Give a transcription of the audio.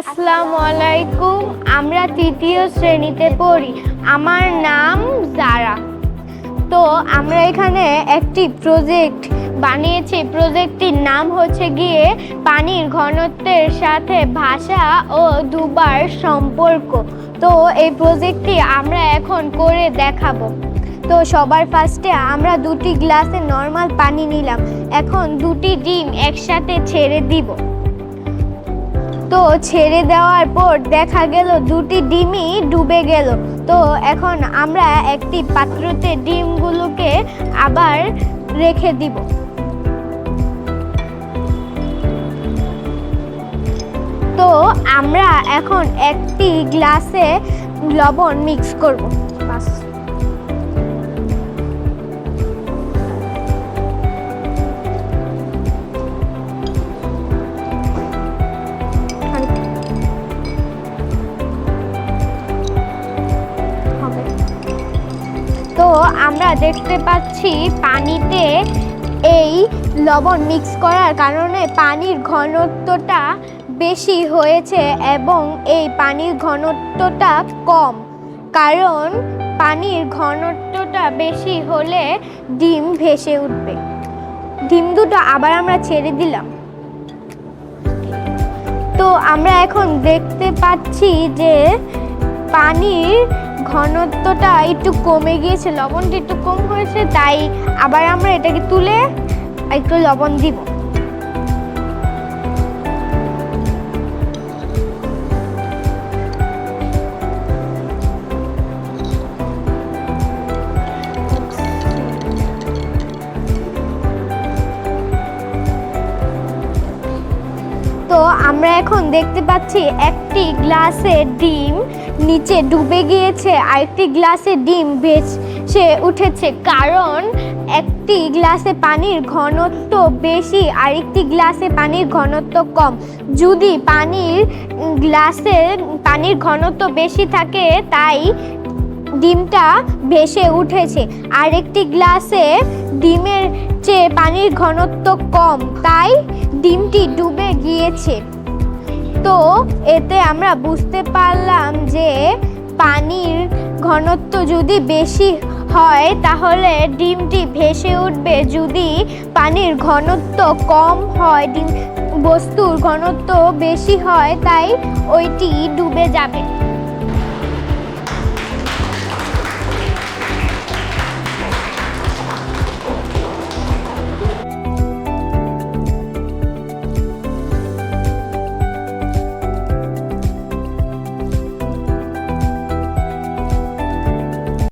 আসসালামু আলাইকুম। আমরা তৃতীয় শ্রেণীতে পড়ি। আমার নাম জারা। তো আমরা এখানে একটি প্রজেক্ট বানিয়েছি। প্রজেক্টটির নাম হচ্ছে গিয়ে পানির ঘনত্বের সাথে ভাষা ও দুবার সম্পর্ক। তো এই প্রজেক্টটি আমরা এখন করে দেখাবো। তো সবার ফার্স্টে আমরা দুটি গ্লাসে নর্মাল পানি নিলাম। এখন দুটি ডিম একসাথে ছেড়ে দিব। তো ছেড়ে দেওয়ার পর দেখা গেল দুটি ডিমই ডুবে গেল। তো এখন আমরা একটি পাত্রতে ডিমগুলোকে আবার রেখে দিব। তো আমরা এখন একটি গ্লাসে লবণ মিক্স করব। আমরা দেখতে পাচ্ছি পানিতে এই লবণ মিক্স করার কারণে পানির ঘনত্বটা বেশি হয়েছে এবং এই পানির ঘনত্বটা কম। কারণ পানির ঘনত্বটা বেশি হলে ডিম ভেসে উঠবে। ডিম দুটো আবার আমরা ছেড়ে দিলাম। তো আমরা এখন দেখতে পাচ্ছি যে পানির ঘনত্বটা একটু কমে গিয়েছে, লবণটা একটু কম হয়েছে, তাই আবার আমরা এটাকে তুলে একটু লবণ দিব। তো আমরা এখন দেখতে পাচ্ছি একটি গ্লাসে ডিম নিচে ডুবে গিয়েছে। আরেকটি গ্লাসে ডিম ভেসে উঠেছে, কারণ একটি গ্লাসে পানির ঘনত্ব বেশি, আরেকটি গ্লাসে পানির ঘনত্ব কম। যদি পানির গ্লাসে পানির ঘনত্ব বেশি থাকে, তাই ডিমটা ভেসে উঠেছে। আরেকটি গ্লাসে ডিমের চেয়ে পানির ঘনত্ব কম, তাই ডিমটি ডুবে গিয়েছে। তো এতে আমরা বুঝতে পারলাম যে পানির ঘনত্ব যদি বেশি হয়, তাহলে ডিমটি ভেসে উঠবে। যদি পানির ঘনত্ব কম হয়, ডিম বস্তুর ঘনত্ব বেশি হয়, তাই ওইটি ডুবে যাবে।